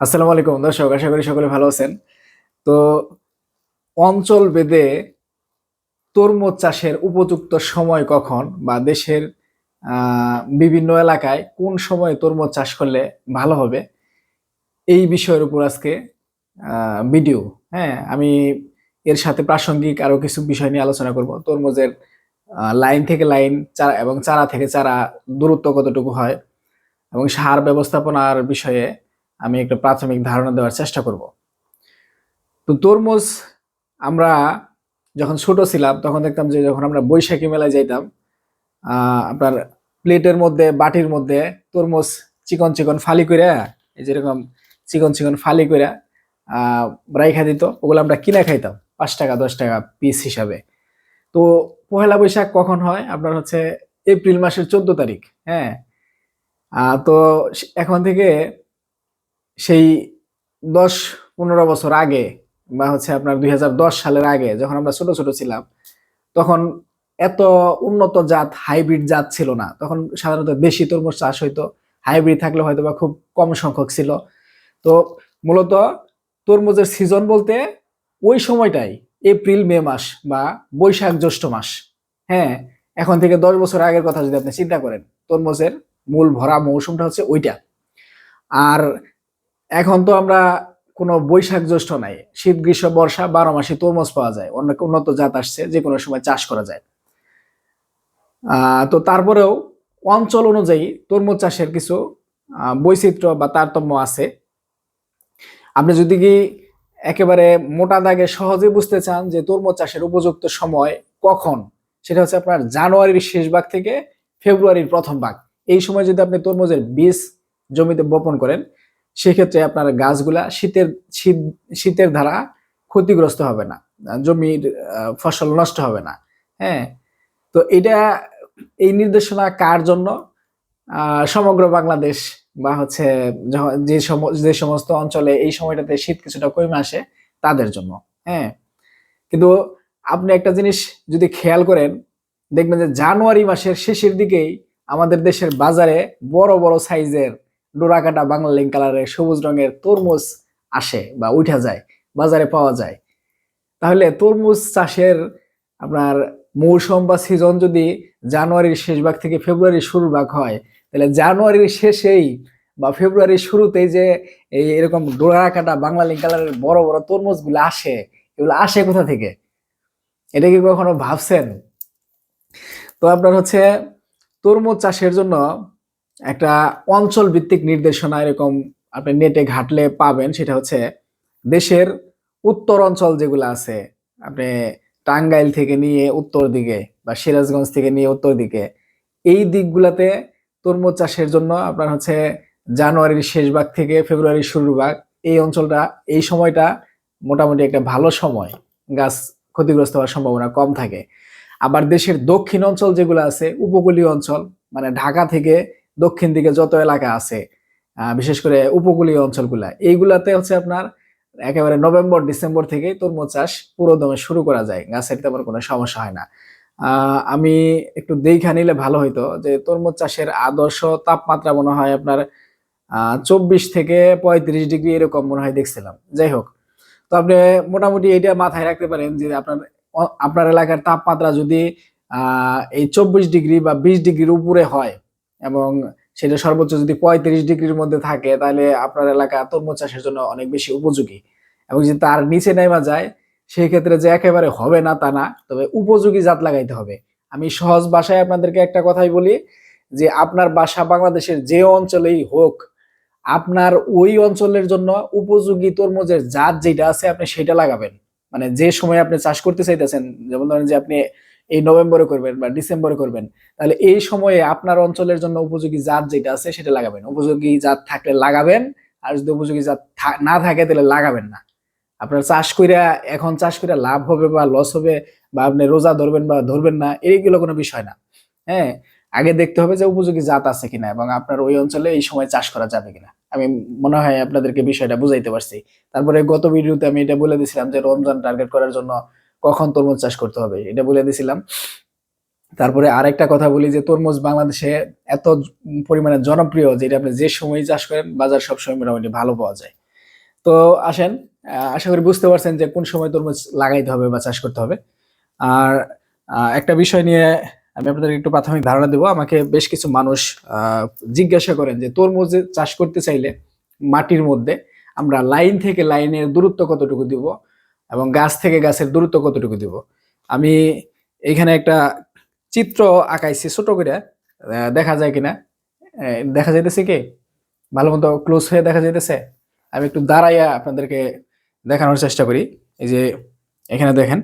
আসসালামু আলাইকুম, দর্শক, আশা করি সকলে ভালো আছেন। তো অঞ্চল বেদে তরমুজ চাষের উপযুক্ত সময় কখন বা দেশের বিভিন্ন এলাকায় কোন সময় তরমুজ চাষ করলে ভালো হবে, এই বিষয়ের উপর আজকে ভিডিও। হ্যাঁ আমি এর সাথে প্রাসঙ্গিক আরও কিছু বিষয় নিয়ে আলোচনা করব। তরমুজের লাইন থেকে লাইন, চারা এবং চারা থেকে চারা দূরত্ব কতটুকু হয় এবং সার ব্যবস্থাপনার বিষয়ে আমি একটা প্রাথমিক ধারণা দেওয়ার চেষ্টা করব। তো তরমুজ আমরা যখন ছোট ছিলাম, তখন দেখতাম যে যখন আমরা বৈশাখী মেলায় যাইতাম আপনার প্লেটের মধ্যে, বাটির মধ্যে তরমুজ চিকন চিকন ফালি করে এই যেরকম চিকন চিকন ফালি করে রাইখা দিত। ওগুলো আমরা কিনে খাইতাম, পাঁচ টাকা, দশ টাকা পিস হিসাবে। তো পহেলা বৈশাখ কখন হয়? আপনার হচ্ছে এপ্রিল মাসের চোদ্দ তারিখ হ্যাঁ? তো এখন থেকে সেই দশ পনেরো বছর আগে বা হচ্ছে আপনার দুই হাজার দশ সালের আগে যখন আমরা ছোট ছোট ছিলাম, তখন এত উন্নত জাত, হাইব্রিড জাত ছিল না। তখন সাধারণত দেশি তরমুজ চাষ হইতো। হাইব্রিড থাকলে হয়তো বা খুব কম সংখ্যক ছিল। তো মূলত তরমুজের সিজন বলতে ওই সময়টাই, এপ্রিল, মে মাস বা বৈশাখ, জ্যৈষ্ঠ মাস। হ্যাঁ এখন থেকে দশ বছর আগের কথা যদি আপনি চিন্তা করেন, তরমুজের মূল ভরা মৌসুমটা হচ্ছে ওইটা। আর এখন তো আমরা কোনো বৈশাখ জ্যৈষ্ঠ নাই। শীত, গ্রীষ্ম, বর্ষা, বারো মাসে তরমুজ পাওয়া যায়। অনেক উন্নত জাত আসছে, যে কোনো সময় চাষ করা যায়। তো তারপরেও অঞ্চল অনুযায়ী তরমুজ চাষের কিছু বৈচিত্র্য বা তারতম্য আছে। আপনি যদি কি একেবারে মোটা দাগে সহজে বুঝতে চান যে তরমুজ চাষের উপযুক্ত সময় কখন, সেটা হচ্ছে আপনার জানুয়ারির শেষ ভাগ থেকে ফেব্রুয়ারির প্রথম ভাগ। এই সময় যদি আপনি তরমুজের বীজ জমিতে বপন করেন সেক্ষেত্রে আপনার গাছগুলা শীতের, শীত, শীতের দ্বারা ক্ষতিগ্রস্ত হবে না। জমির ফসল নষ্ট হবে না। হ্যাঁ? তো এটা, এই নির্দেশনা কার জন্য? সমগ্র বাংলাদেশ বা হচ্ছে যে যে সমস্ত অঞ্চলে এই সময়টাতে শীত কিছুটা কমে আসে, তাদের জন্য। হ্যাঁ? কিন্তু আপনি একটা জিনিস যদি খেয়াল করেন, দেখবেন যে জানুয়ারি মাসের শেষের দিকেই আমাদের দেশের বাজারে বড় বড় সাইজের ডোরাকাটা বাংলা লিঙ্ক কালারের সবুজ রঙের তরমুজ আসে বা উঠা যায়, বাজারে পাওয়া যায়। তাহলে তরমুজ চাষের আপনার মৌসুম বা সিজন যদি জানুয়ারির শেষ ভাগ থেকে ফেব্রুয়ারির শুরুর ভাগ হয়, তাহলে জানুয়ারির শেষেই বা ফেব্রুয়ারির শুরুতেই যে এই এরকম ডোরা কাটা বাংলা লিঙ্ক কালারের বড় বড় তরমুজগুলো আসে, এগুলো আসে কোথা থেকে? এটা কি কখনো ভাবছেন? তো আপনার হচ্ছে তরমুজ চাষের জন্য একটা অঞ্চল ভিত্তিক নির্দেশনা এরকম আপনি নেটে ঘাটলে পাবেন, সেটা হচ্ছে দেশের উত্তর অঞ্চল যেগুলো আছে, আপনি টাঙ্গাইল থেকে নিয়ে উত্তর দিকে বা সিরাজগঞ্জ থেকে নিয়ে উত্তর দিকে, এই দিকগুলাতে তরমুজ চাষের জন্য আপনার হচ্ছে জানুয়ারির শেষ ভাগ থেকে ফেব্রুয়ারির শুরুর ভাগ, এই অঞ্চলটা, এই সময়টা মোটামুটি একটা ভালো সময়। গাছ ক্ষতিগ্রস্ত হওয়ার সম্ভাবনা কম থাকে। আবার দেশের দক্ষিণ অঞ্চল যেগুলো আছে, উপকূলীয় অঞ্চল মানে ঢাকা থেকে দক্ষিণ দিকে যত এলাকা আছে বিশেষ করে উপকূলীয় অঞ্চলগুলা, এইগুলাতে হচ্ছে আপনার একেবারে নভেম্বর, ডিসেম্বর থেকে তরমুজ চাষ পুরো দমে শুরু করা যায়, গাছের তেমন কোনো সমস্যা হয় না। আমি একটু দেখা নিলে ভালো হইতো যে তরমুজ চাষের আদর্শ তাপমাত্রা মনে হয় আপনার চব্বিশ থেকে পঁয়ত্রিশ ডিগ্রি এরকম মনে হয় দেখছিলাম। যাই হোক, তো আপনি মোটামুটি এটা মাথায় রাখতে পারেন যে আপনার আপনার এলাকার তাপমাত্রা যদি এই চব্বিশ ডিগ্রি বা বিশ ডিগ্রির উপরে হয় এবং সেটা সর্বোচ্চ যদি পঁয়ত্রিশ ডিগ্রির মধ্যে থাকে, তাহলে আপনার এলাকা তরমুজ চাষের জন্য অনেক বেশি উপযোগী। এবং যদি তার নিচে নেমা যায় সেই ক্ষেত্রে যে একেবারে হবে না তা না, তবে উপযোগী জাত লাগাইতে হবে। আমি সহজ ভাষায় আপনাদেরকে একটা কথাই বলি যে, আপনার বাসা বাংলাদেশের যে অঞ্চলেই হোক, আপনার ওই অঞ্চলের জন্য উপযোগী তরমুজের জাত যেটা আছে, আপনি সেটা লাগাবেন। মানে যে সময় আপনি চাষ করতে চাইতেছেন, যেমন ধরেন যে আপনি এই নভেম্বরে করবেন বা ডিসেম্বরে করবেন, তাহলে এই সময়ে আপনার অঞ্চলের জন্য উপযোগী জাত যেটা আছে সেটা লাগাবেন। উপযোগী জাত থাকলে লাগাবেন, আর যদি উপযোগী জাত না থাকে তাহলে লাগাবেন না। আপনার চাষ কইরা, এখন চাষ করে লাভ হবে বা লস হবে বা আপনি রোজা ধরবেন বা ধরবেন না এইগুলো কোনো বিষয় না। হ্যাঁ আগে দেখতে হবে যে উপযোগী জাত আছে কিনা এবং আপনার ওই অঞ্চলে এই সময় চাষ করা যাবে কিনা। আমি মনে হয় আপনাদেরকে বিষয়টা বুঝাইতে পারছি। তারপরে গত ভিডিওতে আমি এটা বলে দিছিলাম যে রমজান টার্গেট করার জন্য কখন তরমুজ চাষ করতে হবে, এটা বলে দিছিলাম তারপরে আরেকটা কথা বলি যে, তরমুজ বাংলাদেশে এত পরিমাণে জনপ্রিয় যেটা আপনি যে সময় চাষ করেন, বাজার সবসময় মোটামুটি ভালো পাওয়া যায়। তো আসেন আশা করি বুঝতে পারছেন যে, কোন সময় তরমুজ লাগাইতে হবে বা চাষ করতে হবে। আর একটা বিষয় নিয়ে আমি আপনাদের একটু প্রাথমিক ধারণা দেবো। আমাকে বেশ কিছু মানুষ জিজ্ঞাসা করেন যে, তরমুজ চাষ করতে চাইলে মাটির মধ্যে আমরা লাইন থেকে লাইনের দূরত্ব কতটুকু দিব? এবং গাছ থেকে গাছের দূরত্ব কতটুকু দিব? আমি এখানে একটা চিত্র আঁকাইছি ছোট করে। দেখা যায় কিনা? দেখা যাইতেছে কি? ভালো মতো ক্লোজ হয়ে দেখা যাইতেছে? আমি একটু দাঁড়াইয়া আপনাদেরকে দেখানোর চেষ্টা করি। এই যে এখানে দেখেন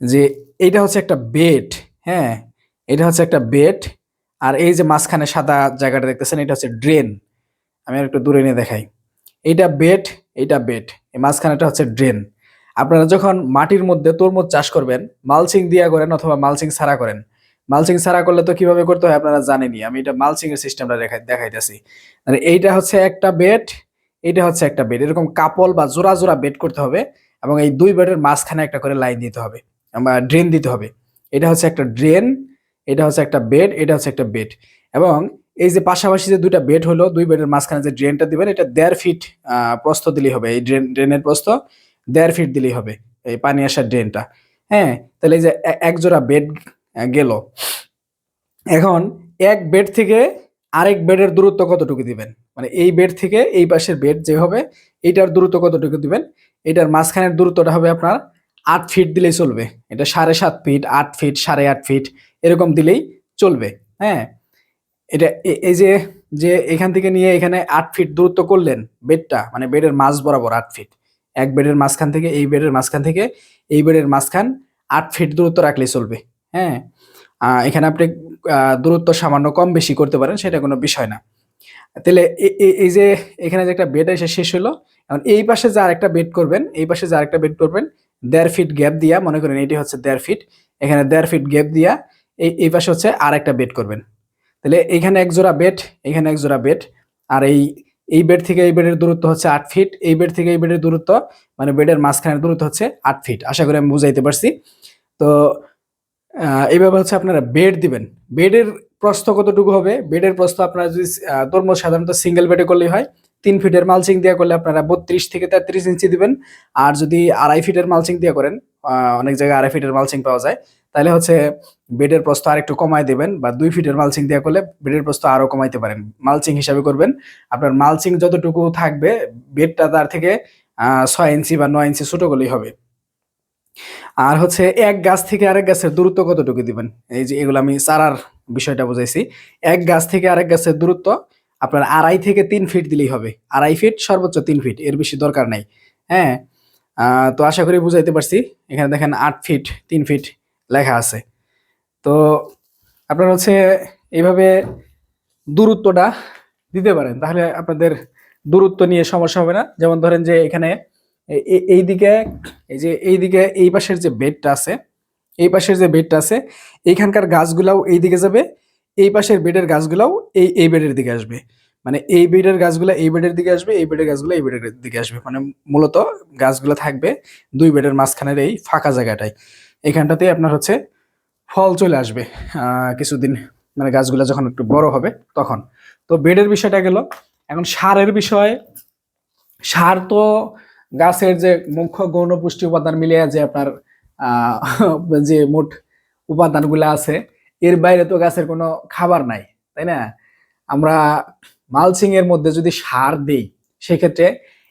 যে এইটা হচ্ছে একটা বেড হ্যাঁ? এটা হচ্ছে একটা বেড আর এই যে মাঝখানে সাদা জায়গাটা দেখতেছেন, এটা হচ্ছে ড্রেন আমি আর একটু দূরে নিয়ে দেখাই। এইটা বেড এইটা বেড এই মাঝখানেটা হচ্ছে ড্রেন আপনারা যখন মাটির মধ্যে তরমুজ চাষ করবেন মালচিং দিয়া করেন অথবা মালচিং ছাড়া করেন মালচিং ছাড়া করলে তো কীভাবে করতে হয় আপনারা জানেনই আমি এটা মালচিং এর সিস্টেমটা দেখাই দেখাইতেছি। মানে এইটা হচ্ছে একটা বেড এটা হচ্ছে একটা বেড এরকম কাপল বা জোড়া জোড়া বেড করতে হবে এবং এই দুই বেডের মাঝখানে একটা করে লাইন দিতে হবে ড্রেন দিতে হবে। এটা হচ্ছে একটা ড্রেন এটা হচ্ছে একটা বেড এটা হচ্ছে একটা বেড এবং এই যে পাশাপাশি যে দুইটা বেড হলো দুই বেডের মাঝখানে যে ড্রেনটা দিবেন এটা দেড় ফিট আহ, প্রস্থ দিলেই হবে এই ড্রেন ড্রেনের প্রস্থ। দেড় ফিট দিলেই হবে, এই পানি আসার ড্রেনটা হ্যাঁ তাহলে এই যে এ- এক জোড়া বেড গেল। এখন এক বেড থেকে আরেক বেডের দূরত্ব কতটুকু দিবেন? মানে এই বেড থেকে এই পাশের বেড যে হবে, এইটার দূরত্ব কতটুকু দিবেন? এটার মাঝখানের দূরত্বটা হবে আপনার আট ফিট দিলেই চলবে। এটা সাড়ে সাত ফিট আট ফিট সাড়ে আট ফিট এরকম দিলেই চলবে। হ্যাঁ এটা এই যে যে এখান থেকে নিয়ে এখানে আট ফিট দূরত্ব করলেন বেডটা মানে বেডের মাঝ বরাবর আট ফিট এক বেডের মাঝখান থেকে, এই বেডের মাঝখান থেকে, এই বেডের মাঝখান আট ফিট দূরত্ব রাখলে চলবে হ্যাঁ? এখানে আপনি দূরত্ব সামান্য কম বেশি করতে পারেন, সেটা কোনো বিষয় না। তাহলে এই যে এখানে যে একটা বেড এসে শেষ হলো, এখন এই পাশে যে আরেকটা বেড করবেন, এই পাশে যে আরেকটা বেড করবেন, দেড় ফিট গ্যাপ দিয়া, মনে করেন এটি হচ্ছে দেড় ফিট, এখানে দেড় ফিট গ্যাপ দিয়া, এই এই পাশে হচ্ছে আর একটা বেড করবেন। তাহলে এখানে এক জোড়া বেড, এখানে এক জোড়া বেড, আর এই এই বেড থেকে এই বেডের দূরত্ব হচ্ছে আট ফিট এই বেড থেকে এই বেডের দূরত্ব মানে বেডের মাঝখানের দূরত্ব হচ্ছে আট ফিট আশা করি আমি বুঝাইতে পারছি। তো এইভাবে হচ্ছে আপনারা বেড দিবেন। বেডের প্রস্থ কতটুকু হবে? বেডের প্রস্থ আপনারা যদি তরমুজ সাধারণত সিঙ্গেল বেডে করলেই হয়, তিন ফিটের মালচিং দিয়ে করলে আপনারা বত্রিশ থেকে তেত্রিশ ইঞ্চি দিবেন। আর যদি আড়াই ফিটের মালচিং দিয়ে করেন অনেক জায়গায় আড়াই ফিটের মালচিং পাওয়া যায়। তাহলে হচ্ছে বেডের প্রস্থ আর একটু কমায় দেবেন বা দুই ফিটের মালচিং দিয়ে করলে বেডের প্রস্থ আরও কমাইতে পারেন। মালচিং হিসাবে করবেন। আপনার মালচিং যতটুকু থাকবে, বেডটা তার থেকে ছয় ইঞ্চি বা নয় ইঞ্চি ছোটো করলেই হবে। আর হচ্ছে এক গাছ থেকে আরেক গাছের দূরত্ব কতটুকু দিবেন? এই যে এগুলো আমি চারার বিষয়টা বুঝাইছি। এক গাছ থেকে আরেক গাছের দূরত্ব আপনার আড়াই থেকে তিন ফিট দিলেই হবে। আড়াই ফিট সর্বোচ্চ তিন ফিট এর বেশি দরকার নাই। হ্যাঁ তো আশা করি বুঝাইতে পারছি। এখানে দেখেন আট ফিট তিন ফিট লেখা আছে। তো আপনার হচ্ছে এইভাবে দূরত্বটা দিতে পারেন, তাহলে আপনাদের দূরত্ব নিয়ে সমস্যা হবে না। যেমন ধরেন যে এখানে এ- এ- এইদিকে, এই যে এইদিকে এই পাশের যে বেডটা আছে, এই পাশের যে বেডটা আছে, এইখানকার গাছগুলাও এই দিকে যাবে, এই পাশের বেডের গাছগুলাও এই এই বেডের দিকে আসবে। মানে এই বেডের গাছগুলো এই বেডের দিকে আসবে, এই বেডের গাছগুলো এই বেডের দিকে আসবে। মানে মূলত গাছগুলো থাকবে দুই বেডের মাঝখানের এই ফাঁকা জায়গাটায়। এখানটাতে আপনার হচ্ছে ফল চলে আসবে কিছুদিন মানে গাছগুলো যখন একটু বড় হবে তখন। তো বেডের বিষয়টা গেল, এখন সারের বিষয়, সার তো গাছের যে মুখ্য গৌণ পুষ্টি উপাদান মিলিয়ে যে আপনার যে মোট উপাদানগুলো আছে, এর বাইরে তো গাছের কোনো খাবার নাই, তাই না? আমরা মালচিং এর মধ্যে যদি সার দেই, সেক্ষেত্রে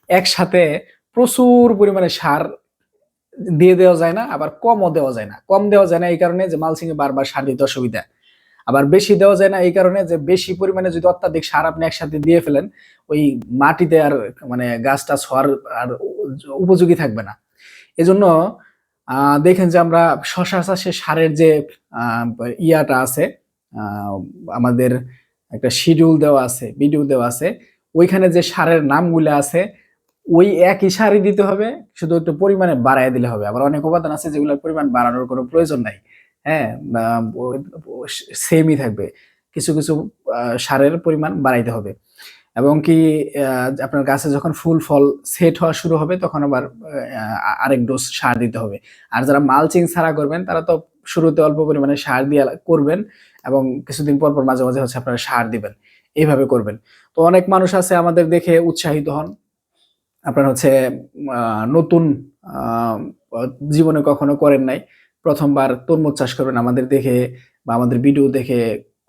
একসাথে প্রচুর পরিমাণে সার দিয়ে দেওয়া যায় না, আবার কমও দেওয়া যায় না। কম দেওয়া যায় না এই কারণে যে মালচিং এ বারবার সার দিতে অসুবিধা। আবার বেশি দেওয়া যায় না এই কারণে যে বেশি পরিমাণে যদি অত্যাধিক সার আপনি একসাথে দিয়ে ফেলেন, ওই মাটিতে আর মানে গাছটা ছড় আর উপযোগী থাকবে না। এজন্য দেখেন যে আমরা শশা চাষে সারের যে ইয়াটা আছে আমাদের একটা শিডিউল দেওয়া আছে ভিডিও দেওয়া আছে, ওইখানে যে সারের নামগুলো আছে ওই একই সারই দিতে হবে, শুধু একটু পরিমাণে বাড়ায় দিলে হবে। আবার অনেক উপাদান আছে যেগুলোর পরিমাণ বাড়ানোর কোনো প্রয়োজন নাই। হ্যাঁ সেমই থাকবে। কিছু কিছু সারের পরিমাণ বাড়াইতে হবে। এবং কি আপনার গাছে যখন ফুল, ফল সেট হওয়া শুরু হবে, তখন আবার আরেক ডোজ সার দিতে হবে। আর যারা মালচিং ছাড়া করবেন, তারা তো শুরুতে অল্প পরিমাণে সার দিয়ে করবেন এবং কিছুদিন পর পর মাঝে মাঝে হচ্ছে আপনারা সার দিবেন। এইভাবে করবেন। তো অনেক মানুষ আছে আমাদের দেখে উৎসাহিত হন। আপনার হচ্ছে নতুন জীবনে কখনো করেন নাই। প্রথমবার তরমুজ চাষ করবেন আমাদের দেখে বা আমাদের ভিডিও দেখে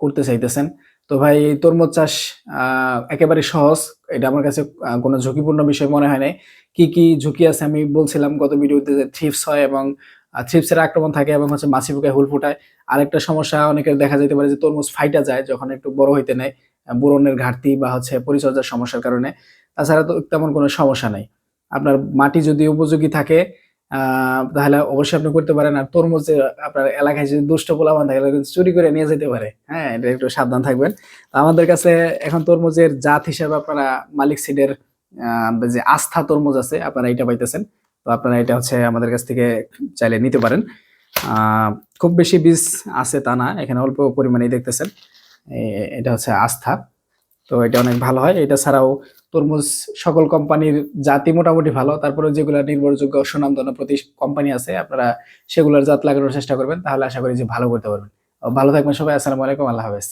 করতে চাইতেছেন। তো ভাই তরমুজ চাষ একেবারে সহজ। এটা আমার কাছে কোনো ঝুঁকিপূর্ণ বিষয় মনে হয় নাই। কি কি ঝুঁকি আছে আমি বলছিলাম গত ভিডিওতে যে থ্রিপস হয় এবং থ্রিপসের আক্রমণ থাকে এবং হচ্ছে মাছি পোকায় হুল ফুটায়। আরেকটা সমস্যা, অনেকের দেখা যেতে পারে যে তরমুজ ফাইটা যায় যখন একটু বড় হইতে নেয়। বোরনের ঘাটতি বা হচ্ছে পরিচর্যার সমস্যার কারণে, তাছাড়া তো তেমন কোনো সমস্যা নাই। আপনার মাটি যদি উপযোগী থাকে তাহলে অবশ্যই আপনি করতে পারেন। আর তরমুজ আপনার এলাকায় যদি দুষ্ট পোলাপান থাকে চুরি করে নিয়ে যেতে পারে। হ্যাঁ এটা একটু সাবধান থাকবেন। তো আমাদের কাছে এখন তরমুজের জাত হিসেবে আপনারা মালিক সিডের যে আস্থা তরমুজ আছে, আপনারা এটা পাইতেছেন। তো আপনারা এটা হচ্ছে আমাদের কাছ থেকে চাইলে নিতে পারেন। খুব বেশি বীজ আছে তা না, এখানে অল্প পরিমাণেই দেখতেছেন। এটা হচ্ছে আস্থা। তো এটা অনেক ভালো হয়। এটা ছাড়াও তরমুজ সকল কোম্পানির জাতি মোটামুটি ভালো। তারপরে যেগুলো নির্ভরযোগ্য সুনামধন্য প্রতি কোম্পানি আছে, আপনারা সেগুলোর জাত লাগানোর চেষ্টা করবেন। তাহলে আশা করি যে ভালো করতে পারবেন। ভালো থাকবেন সবাই। আসসালামু আলাইকুম। আল্লাহ হাফেজ।